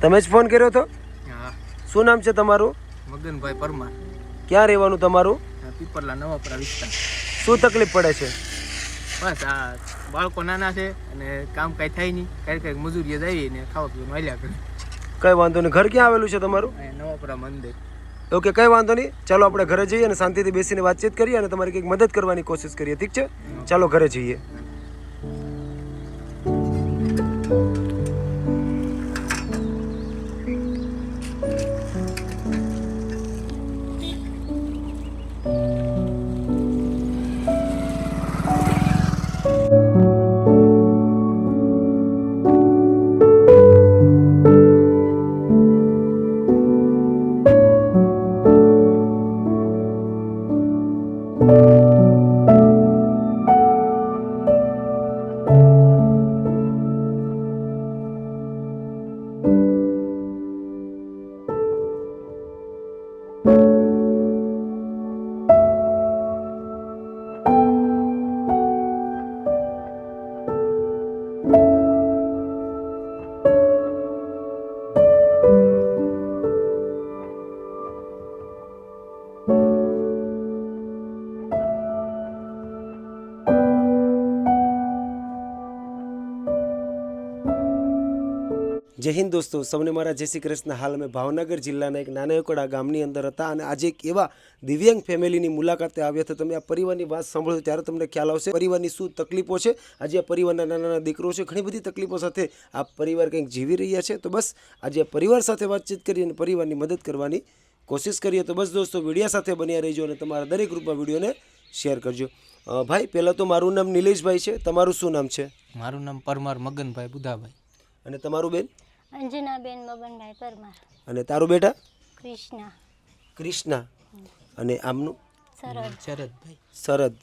તમે જ ફોન કર્યો હતો હા. શું નામ છે તમારું? મગનભાઈ પરમાર. ક્યાં રહેવાનું તમારું? પીપરલા નવાપરા વિસ્તાર. શું તકલીફ પડે છે? બસ આ બાળકો નાના છે અને કામ કાંઈ થાય નહીં. ક્યારેક ક્યારેક મજૂરીએ જઈએ ને ખાવા પીવાનું હાલ્યા કરે. કઈ વાંધો નહીં. ઘર ક્યાં આવેલું છે તમારું? નવાપરા મંદિર. ઓકે કઈ વાંધો નહીં. ચાલો આપણે ઘરે જઈએ અને શાંતિથી બેસીને વાતચીત કરીએ અને તમારી કંઈક મદદ કરવાની કોશિશ કરીએ. ઠીક છે? ચાલો ઘરે જઈએ. જય હિન્દ દોસ્તો સૌને મારા જય શ્રી કૃષ્ણ. હાલ અમે ભાવનગર જિલ્લાના એક નાના એકોડા ગામની અંદર હતા અને આજે એક એવા દિવ્યાંગ ફેમિલીની મુલાકાતે આવ્યા હતા. તમે આ પરિવારની વાત સાંભળો ત્યારે તમને ખ્યાલ આવશે. પરિવારની શું તકલીફો છે? આજે આ પરિવારના નાના નાના દીકરો છે. ઘણી બધી તકલીફો સાથે આ પરિવાર કંઈક જીવી રહ્યા છે. તો બસ આજે આ પરિવાર સાથે વાતચીત કરી અને પરિવારની મદદ કરવાની કોશિશ કરીએ. તો બસ દોસ્તો વિડીયા સાથે બન્યા રહેજો અને તમારા દરેક ગ્રુપમાં વિડીયોને શેર કરજો. ભાઈ પહેલાં તો મારું નામ નિલેશભાઈ છે. તમારું શું નામ છે? મારું નામ પરમાર મગનભાઈ બુધાભાઈ. અને તમારું બેન? અંજનાબેન મગનભાઈ પરમાર. અને તારું બેટા? કૃષ્ણા. ક્રિષ્ના અને આમનું? શરદ. શરદભાઈ. શરદ.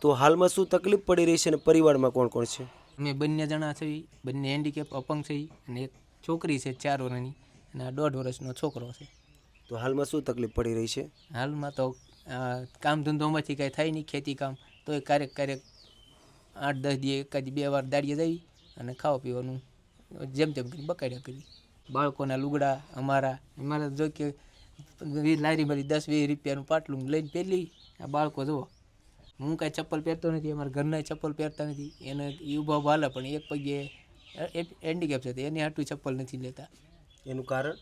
તો હાલમાં શું તકલીફ પડી રહી છે અને પરિવારમાં કોણ કોણ છે? અમે બંને જણા છે બંને હેન્ડીકેપ અપંગ છે અને એક છોકરી છે ચાર વર્ષની અને આ દોઢ વર્ષનો છોકરો છે. તો હાલમાં શું તકલીફ પડી રહી છે? હાલમાં તો આ કામ ધંધોમાંથી કાંઈ થાય નહીં ખેતી કામ. તો એ ક્યારેક ક્યારેક આઠ દસ દી એકાદ બે વાર દાડીએ જઈ અને ખાવા પીવાનું જેમ તેમ કરી બકાડ્યા કરી બાળકોના લુગડા અમારા અમારા જો કે લારી મારી દસ વીસ રૂપિયાનું પાટલું લઈને પહેલી. આ બાળકો જુઓ. હું કાંઈ ચપ્પલ પહેરતો નથી અમારા ઘરના ચપ્પલ પહેરતા નથી. એને એ ઊભા ઊભા હાલે પણ એક પગે હેન્ડીકેપ છે એની હાટું ચપ્પલ નથી લેતા. એનું કારણ?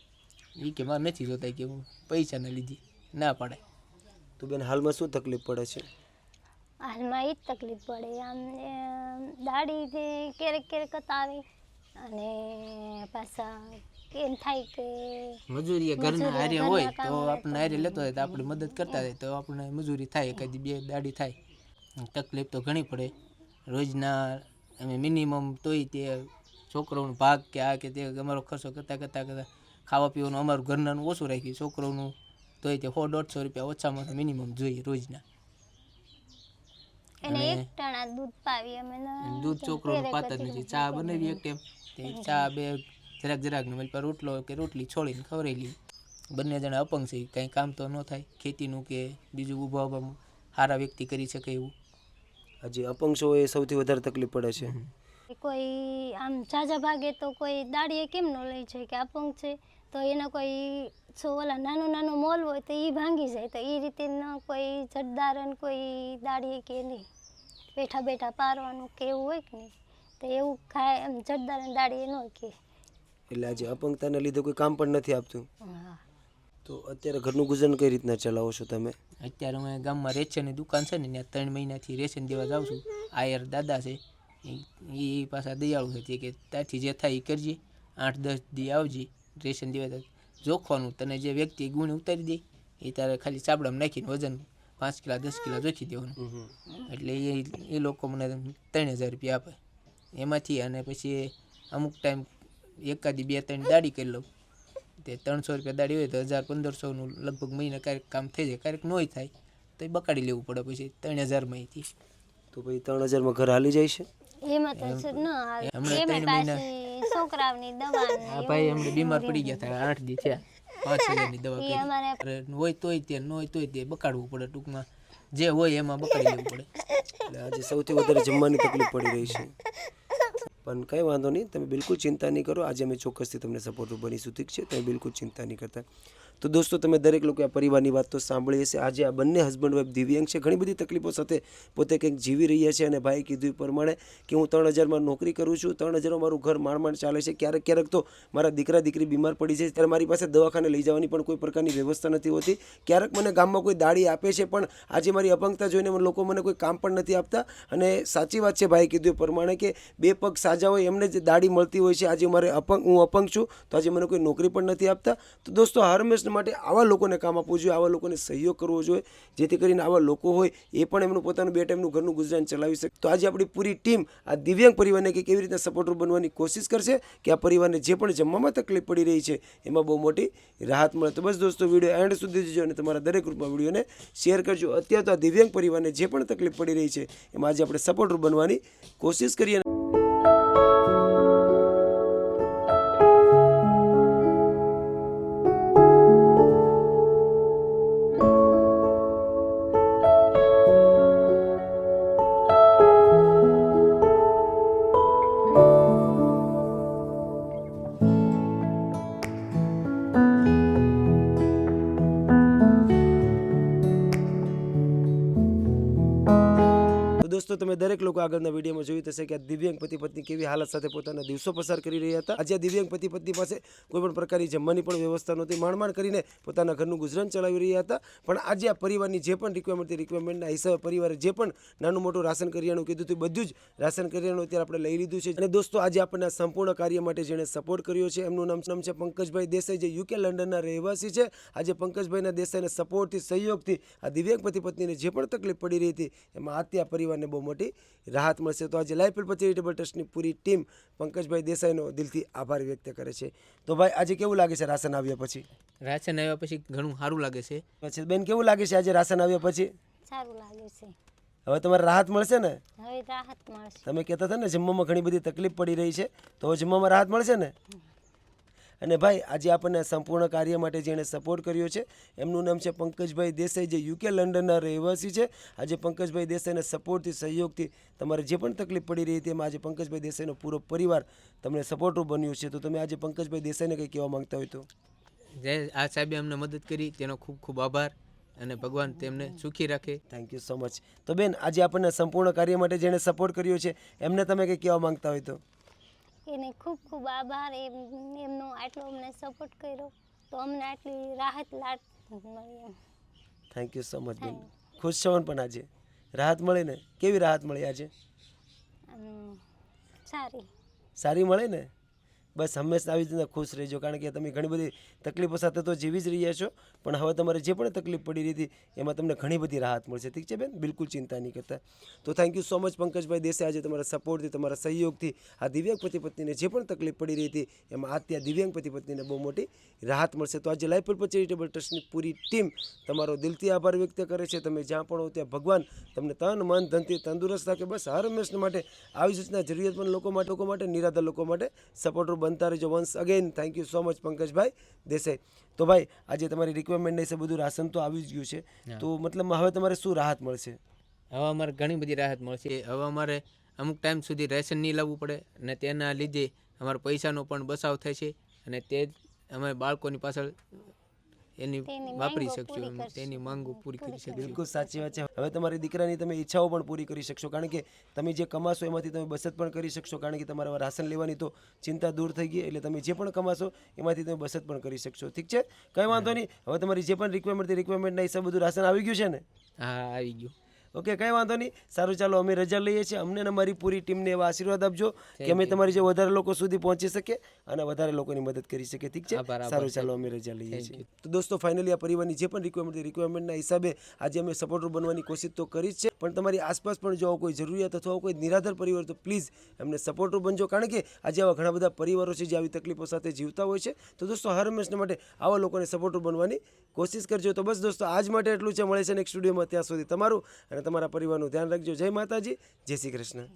એ કે મારે નથી જોતા કે હું પૈસાના લીધે ના પાડે તો બેન હાલમાં શું તકલીફ પડે છે? હાલમાં એ જ તકલીફ પડે. આમ દાઢી જે ક્યારેક ક્યારેક આવે અને પાછા એમ થાય કે મજૂરી ઘરના હારે હોય તો આપણે હારે લેતો હોય તો આપણે મદદ કરતા હોય તો આપણે મજૂરી થાય એકાદી બે દાડી થાય. તકલીફ તો ઘણી પડે. રોજના અમે મિનિમમ તોય તે છોકરાઓનો ભાગ કે આ કે તે અમારો ખર્ચો કરતાં કરતાં કરતાં ખાવા પીવાનું અમારું ઘરનાનું ઓછું રાખ્યું. છોકરાઓનું તોય તે સો દોઢસો રૂપિયા ઓછામાં મિનિમમ જોઈએ રોજના. એને એક ટાણા દૂધ પાવી અમે દૂધ છોકરો પાતા જ નથી ચા બનાવી એક ટાઈમ ચા બે જરાક જરાક ને પર રોટલો કે રોટલી છોડીને ખવરેલી બંને જણા અપંગ છે કંઈ કામ તો ન થાય. ખેતીનું કે બીજું ઊભા ઊભા સારા વ્યક્તિ કરી શકે એવું. હજી અપંગ છો એ સૌથી વધારે તકલીફ પડે છે. કોઈ આમ ઝાઝા ભાગે તો કોઈ દાડીએ કેમ ન લઈ છે કે અપંગ છે? તો એના કોઈ સો ઓલા નાનો નાનો મોલ હોય તો એ ભાંગી જાય. તો એ રીતે ન કોઈ જટદારન કોઈ દાડીએ કે નહીં. બેઠા બેઠા પારવાનું કે એવું હોય કે નહીં. તો એવું ખાય એમ જટદારન દાડીએ ન કે. એટલે આજે અપંગતાને લીધે કોઈ કામ પણ નથી આપતું? હા. તો અત્યારે ઘરનું ગુજરાન કઈ રીતના ચલાવો છો તમે? અત્યારે અમે ગામમાં રેશનની દુકાન છે ને ત્યાં ત્રણ મહિનાથી રેશન દેવા જાઉં છું. આયર દાદા છે. એ પાછા દયાળુ છે કે ત્યાંથી જે થાય એ કરજે. આઠ દસ દી આવજે રેશન દેવા જાય. જોખવાનું. તને જે વ્યક્તિ ગુણ ઉતારી દે એ તારે ખાલી ચાપડામાં નાખીને વજન પાંચ કિલા દસ કિલા જોખી દેવાનું. એટલે એ એ લોકો મને ત્રણ હજાર રૂપિયા આપે. એમાંથી અને પછી અમુક ટાઈમ એકાદી બે ત્રણ દાડી કરી લઉં. તે ત્રણસો રૂપિયા દાડી હોય તો હજાર પંદરસોનું લગભગ મહિને ક્યારેક કામ થઈ જાય. ક્યારેક નોય થાય તો એ બકાડી લેવું પડે પછી ત્રણ હજારમાંથી તો પછી ત્રણ હજારમાં ઘર હાલી જાય છે? એમાં ત્રણ મહિના- છોકરાઓની દવા હા ભાઈ અમને બીમાર પડી ગયા હતા આઠ દી થયા. પાંચ હજારની દવા કરી. હોય તોય તે ન હોય તોય તે બકાડવું પડે ટૂંકમાં. જે હોય એમાં બકાડી લેવું પડે. એટલે આજે સૌથી વધારે જમવાની તકલીફ પડી રહી છે. પણ કંઈ વાંધો નહીં તમે બિલકુલ ચિંતા નહીં કરો. આજે અમે ચોક્કસથી તમને સપોર્ટ બનીશું ઠીક છે? તમે બિલકુલ ચિંતા નહીં કરતા. તો દોસ્તો, તમે દરેક લોકો આ પરિવારની વાત તો સાંભળી હશે. આજે આ બંને હસબન્ડ વાઈફ દિવ્યાંગ છે. ઘણી બધી તકલીફો સાથે પોતે કંઈક જીવી રહ્યા છે અને ભાઈ કીધું પ્રમાણે કે હું ત્રણ હજારમાં નોકરી કરું છું. ત્રણ હજારમાં મારું ઘર માંડ ચાલે છે. ક્યારેક ક્યારેક તો મારા દીકરા દીકરી બીમાર પડી જાય ત્યારે મારી પાસે દવાખાને લઈ જવાની પણ કોઈ પ્રકારની વ્યવસ્થા નથી હોતી. ક્યારેક મને ગામમાં કોઈ દાડી આપે છે, પણ આજે મારી અપંગતા જોઈને લોકો મને કોઈ કામ પણ નથી આપતા. અને સાચી વાત છે ભાઈ કીધું પ્રમાણે કે બે પગ સાજા હોય એમને જ દાડી મળતી હોય છે. આજે મારે અપંગ, હું અપંગ છું, તો આજે મને કોઈ નોકરી પણ નથી આપતા. તો દોસ્તો હર હંમેશા માટે આવા લોકોને કામ આપવું જોઈએ, આવા લોકોને સહયોગ કરવો જોઈએ, જેથી કરીને આવા લોકો હોય એ પણ એમનું પોતાનું બે ટાઈમનું ઘરનું ગુજરાન ચલાવી શકે. તો આજે આપણી પૂરી ટીમ આ દિવ્યાંગ પરિવારને કે કેવી રીતે સપોર્ટર બનવાની કોશિશ કરશે કે આ પરિવારને જે પણ જમવામાં તકલીફ પડી રહી છે એમાં બહુ મોટી રાહત મળે. તો બસ દોસ્તો, વીડિયો એન્ડ સુધી જોજો અને તમારા દરેક ગ્રુપમાં વિડીયોને શેર કરજો. અત્યારે તો આ દિવ્યાંગ પરિવારને જે પણ તકલીફ પડી રહી છે એમાં આજે આપણે સપોર્ટર બનવાની કોશિશ કરીએ. દોસ્તો, તમે દરેક લોકો આગળના વિડીયોમાં જોયું થશે કે દિવ્યાંગ પતિ પત્ની કેવી હાલત સાથે પોતાના દિવસો પસાર કરી રહ્યા હતા. આજે દિવ્યાંગ પતિ પત્ની પાસે કોઈ પણ પ્રકારની જમવાની પણ વ્યવસ્થા નહોતી. માંડ કરીને પોતાના ઘરનું ગુજરાન ચલાવી રહ્યા હતા. પણ આજે આ પરિવારની જે પણ રિક્વાયરમેન્ટ હતી રિક્વાયરમેન્ટના હિસાબે પરિવારે જે પણ નાનું મોટું રાશન કરિયાણું કીધું હતું બધું જ રાશન કરિયાણું અત્યારે આપણે લઈ લીધું છે. અને દોસ્તો, આજે આપણને સંપૂર્ણ કાર્ય માટે જેણે સપોર્ટ કર્યો છે, એમનું નામ નામ છે પંકજભાઈ દેસાઈ, જે યુકે લંડનના રહેવાસી છે. આજે પંકજભાઈના દેસાઈના સપોર્ટથી સહયોગથી આ દિવ્યાંગ પતિ પત્નીને જે પણ તકલીફ પડી રહી હતી, એમાં આ પરિવારને બહુ મોટી રાહત મળશે. તો આજે લાઈફ હેલ્પ ચેરિટેબલ ટ્રસ્ટની પૂરી ટીમ પંકજભાઈ દેસાઈનો દિલથી આભાર વ્યક્ત કરે છે. તો ભાઈ આજે કેવું લાગે છે રાશન આવ્યા પછી? રાશન આવ્યા પછી ઘણું સારું લાગે છે. પછી બેન કેવું લાગે છે આજે રાશન આવ્યા પછી? સારું લાગે છે. હવે તમારે રાહત મળશે ને? હવે રાહત મળશે. તમે કહેતા હતા ને જમવામાં ઘણી બધી તકલીફ પડી રહી છે. તો હવે જમવામાં રાહત મળશે ને? અને ભાઈ આજે આપણને સંપૂર્ણ કાર્ય માટે જેણે સપોર્ટ કર્યો છે એમનું નામ છે પંકજભાઈ દેસાઈ જે યુકે લંડનના રહેવાસી છે. આજે પંકજભાઈ દેસાઈને સપોર્ટથી સહયોગથી તમારે જે પણ તકલીફ પડી રહી હતી એમાં આજે પંકજભાઈ દેસાઈનો પૂરો પરિવાર તમને સપોર્ટરૂપ બન્યું છે. તો તમે આજે પંકજભાઈ દેસાઈને કંઈ કહેવા માંગતા હોય તો? જે આ સાહેબે અમને મદદ કરી. તેનો ખૂબ ખૂબ આભાર અને ભગવાન તેમને સુખી રાખે. થેન્ક યુ સો મચ તો બેન આજે આપણને સંપૂર્ણ કાર્ય માટે જેણે સપોર્ટ કર્યો છે એમને તમે કંઈ કહેવા માંગતા હોય તો? એને ખૂબ ખૂબ આભાર એમ એમનો આટલો અમને સપોર્ટ કર્યો. તો અમને આટલી રાહત લાટ મળી એમ. થેન્ક યુ સો મચ બેન. ખુશ છો પણ આજે? રાહત મળી ને? કેવી રાહત મળી આજે? સારી. સારી મળે ને? બસ હંમેશા આવી રીતના ખુશ રહેજો, કારણ કે તમે ઘણી બધી તકલીફો સાથે તો જીવી જ રહ્યા છો, પણ હવે તમારે જે પણ તકલીફ પડી રહી હતી, એમાં તમને ઘણી બધી રાહત મળશે. ઠીક છે બેન? બિલકુલ ચિંતા નહીં કરતા. તો thank you so much Pankajbhai Desai આજે તમારા સપોર્ટથી, તમારા સહયોગથી, આ દિવ્યાંગ પતિ પત્નીને જે પણ તકલીફ પડી રહી હતી, એમાં આ ત્યાં દિવ્યાંગ પતિ પત્નીને બહુ મોટી રાહત મળશે. તો આજે લાઈફ પર ચેરિટેબલ ટ્રસ્ટની પૂરી ટીમ તમારો દિલથી આભાર વ્યક્ત કરે છે. તમે જ્યાં પણ હો, ત્યાં ભગવાન તમને તન, મન, ધનથી તંદુરસ્ત રાખે. બસ હર હંમેશા માટે આવી સૂચના જરૂરિયાતમંદ લોકો માટે લોકો માટે, નિરાધાર લોકો માટે સપોર્ટર બનતા રહેજો. Once again thank you so much Pankajbhai Desai. તો ભાઈ આજે તમારી રિક્વાયરમેન્ટ છે બધું રાશન તો આવી જ ગયું છે. તો મતલબ હવે તમારે શું રાહત મળશે? હવે અમારે ઘણી બધી રાહત મળશે. હવે અમારે અમુક ટાઈમ સુધી રેશન નહીં લાવવું પડે અને તેના લીધે અમારા પૈસાનો પણ બચાવ થાય છે. અને તે જ અમે બાળકોની પાછળ એની વાપરી શકશો એમ. તેની માંગો પૂરી કરી શકશો. બિલકુલ સાચી વાત છે. હવે તમારી દીકરાની તમે ઈચ્છાઓ પણ પૂરી કરી શકશો. કારણ કે તમે જે કમાશો એમાંથી તમે બચત પણ કરી શકશો. કારણ કે તમારે રાશન લેવાની તો ચિંતા દૂર થઈ ગઈ એટલે તમે જે પણ કમાશો એમાંથી તમે બચત પણ કરી શકશો. ઠીક છે? કંઈ વાંધો નહીં. હવે તમારી જે પણ રિક્વાયરમેન્ટ રિક્વાયરમેન્ટના હિસાબ બધું રાશન આવી ગયું છે ને? હા આવી ગયું. ઓકે કંઈ વાંધો નહીં. સારું ચાલો અમે રજા લઈએ છીએ. અમને અને અમારી પૂરી ટીમને એવા આશીર્વાદ આપજો કે અમે તમારી જે વધારે લોકો સુધી પહોંચી શકે અને વધારે લોકોની મદદ કરી શકે ઠીક છે? સારું ચાલો અમે રજા લઈએ છીએ. તો દોસ્તો ફાઇનલી આ પરિવારની જે પણ રિક્વાયરમેન્ટ રિક્વાયરમેન્ટના હિસાબે આજે અમે સપોર્ટર બનવાની કોશિશ તો કરી જ છે. પણ તમારી આસપાસ પણ જો કોઈ જરૂરિયાત અથવા કોઈ નિરાધાર પરિવાર તો પ્લીઝ એમને સપોર્ટર બનજો. કારણ કે આજે આવા ઘણા બધા પરિવારો છે જે આવી તકલીફો સાથે જીવતા હોય છે. તો દોસ્તો હર હંમેશના માટે આવા લોકોને સપોર્ટર બનવાની કોશિશ કરજો. તો બસ દોસ્તો આજ માટે એટલું છે. મળે છે નેક્સ્ટ સ્ટુડિયોમાં ત્યાં સુધી. તમારું અને તમારા પરિવારનું ધ્યાન રાખજો. જય માતાજી જય શ્રી કૃષ્ણ.